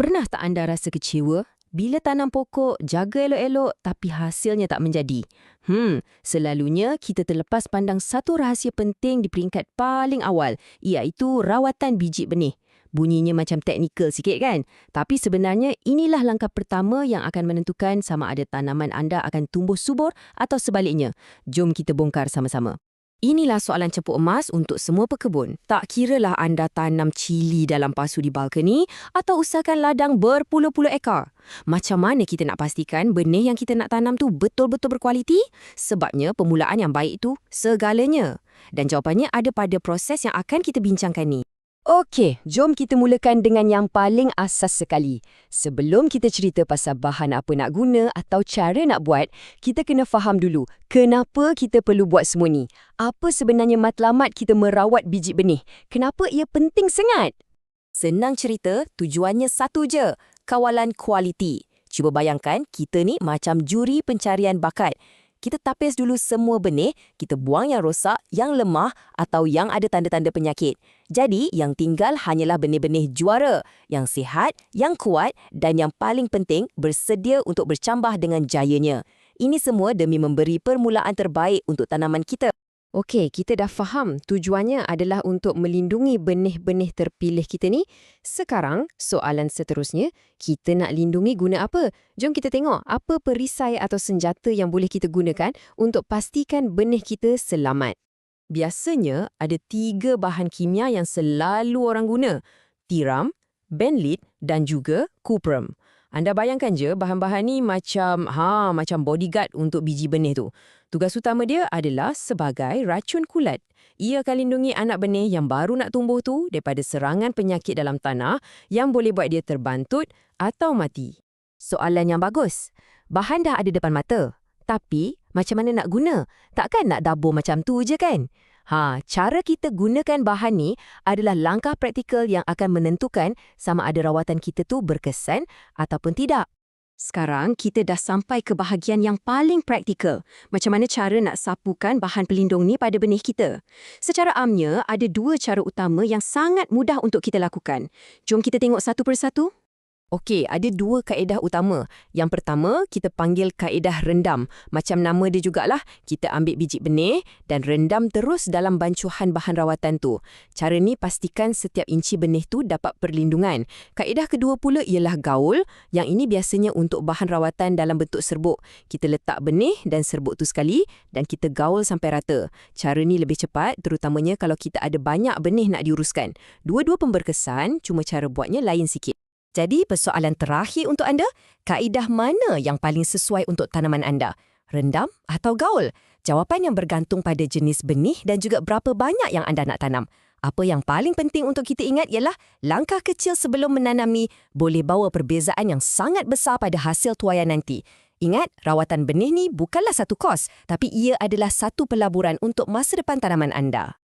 Pernah tak anda rasa kecewa? Bila tanam pokok, jaga elok-elok tapi hasilnya tak menjadi. Hmm, selalunya kita terlepas pandang satu rahsia penting di peringkat paling awal, iaitu rawatan biji benih. Bunyinya macam teknikal sikit kan? Tapi sebenarnya inilah langkah pertama yang akan menentukan sama ada tanaman anda akan tumbuh subur atau sebaliknya. Jom kita bongkar sama-sama. Inilah soalan cepuk emas untuk semua pekebun. Tak kiralah anda tanam cili dalam pasu di balkoni atau usahakan ladang berpuluh-puluh ekar. Macam mana kita nak pastikan benih yang kita nak tanam tu betul-betul berkualiti? Sebabnya permulaan yang baik itu segalanya. Dan jawapannya ada pada proses yang akan kita bincangkan ni. Okey, jom kita mulakan dengan yang paling asas sekali. Sebelum kita cerita pasal bahan apa nak guna atau cara nak buat, kita kena faham dulu kenapa kita perlu buat semua ni. Apa sebenarnya matlamat kita merawat biji benih? Kenapa ia penting sangat? Senang cerita, tujuannya satu je, kawalan kualiti. Cuba bayangkan, kita ni macam juri pencarian bakat kita tapis dulu semua benih, kita buang yang rosak, yang lemah atau yang ada tanda-tanda penyakit. Jadi, yang tinggal hanyalah benih-benih juara, yang sihat, yang kuat dan yang paling penting bersedia untuk bercambah dengan jayanya. Ini semua demi memberi permulaan terbaik untuk tanaman kita. Okey, kita dah faham tujuannya adalah untuk melindungi benih-benih terpilih kita ni. Sekarang, soalan seterusnya, kita nak lindungi guna apa? Jom kita tengok apa perisai atau senjata yang boleh kita gunakan untuk pastikan benih kita selamat. Biasanya, ada tiga bahan kimia yang selalu orang guna. Tiram, benlit dan juga kuprum. Anda bayangkan je bahan-bahan ni macam ha macam bodyguard untuk biji benih tu. Tugas utama dia adalah sebagai racun kulat. Ia akan lindungi anak benih yang baru nak tumbuh tu daripada serangan penyakit dalam tanah yang boleh buat dia terbantut atau mati. Soalan yang bagus. Bahan dah ada depan mata. Tapi, macam mana nak guna? Takkan nak dabur macam tu je kan? Ha, cara kita gunakan bahan ni adalah langkah praktikal yang akan menentukan sama ada rawatan kita tu berkesan ataupun tidak. Sekarang kita dah sampai ke bahagian yang paling praktikal. Macam mana cara nak sapukan bahan pelindung ni pada benih kita? Secara amnya, ada dua cara utama yang sangat mudah untuk kita lakukan. Jom kita tengok satu persatu. Okey, ada dua kaedah utama. Yang pertama, kita panggil kaedah rendam. Macam nama dia jugalah, kita ambil biji benih dan rendam terus dalam bancuhan bahan rawatan tu. Cara ni pastikan setiap inci benih tu dapat perlindungan. Kaedah kedua pula ialah gaul. Yang ini biasanya untuk bahan rawatan dalam bentuk serbuk. Kita letak benih dan serbuk tu sekali dan kita gaul sampai rata. Cara ni lebih cepat terutamanya kalau kita ada banyak benih nak diuruskan. Dua-dua pemberkesan, cuma cara buatnya lain sikit. Jadi persoalan terakhir untuk anda, kaedah mana yang paling sesuai untuk tanaman anda? Rendam atau gaul? Jawapan yang bergantung pada jenis benih dan juga berapa banyak yang anda nak tanam. Apa yang paling penting untuk kita ingat ialah langkah kecil sebelum menanami boleh bawa perbezaan yang sangat besar pada hasil tuayan nanti. Ingat, rawatan benih ni bukanlah satu kos, tapi ia adalah satu pelaburan untuk masa depan tanaman anda.